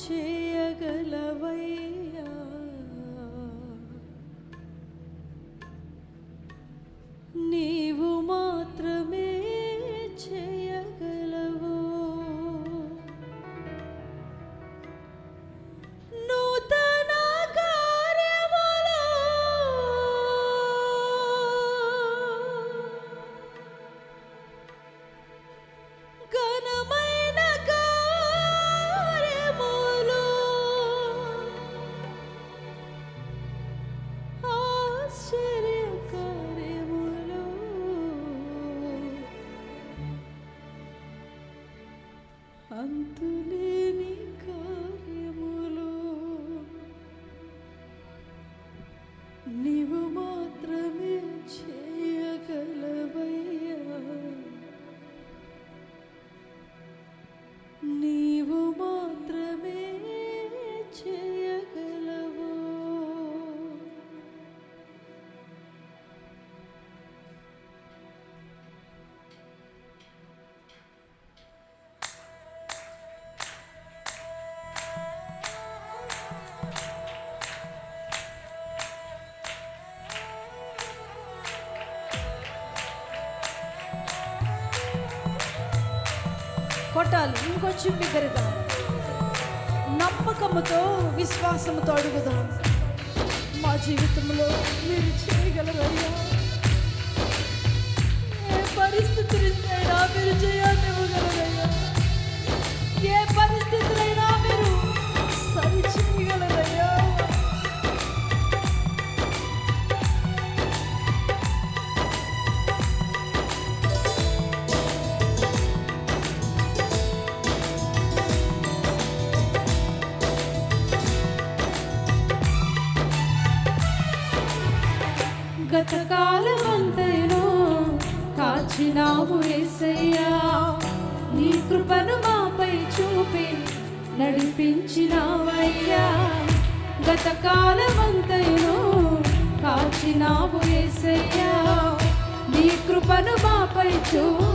去。Antuli కొట్టాలి ఇంకొంచెం బిగ్గరగా నమ్మకముతో విశ్వాసముతో అడుగుదాం. మా జీవితంలో మీరు చేయగలరయ్యా. ఏ పరిస్థితులైనా మీరు చేయాలి ఇవ్వగలరయ్యా. గత కాలమంతైను కాచినావు ఏసయ్యా. నీ కృపను మాపై చూపి నడిపించినావయ్యా. గత కాచినావు ఏసయ్యా. నీ కృపను మాపై చూపి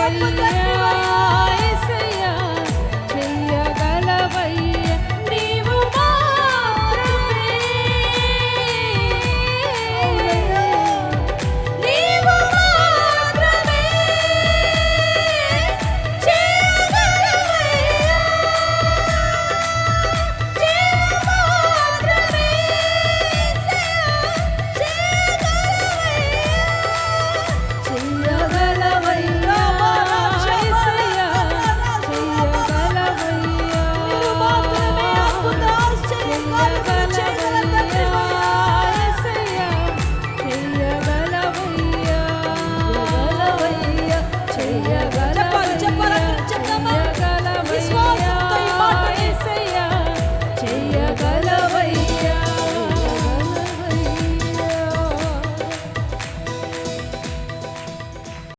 I'm not Maria.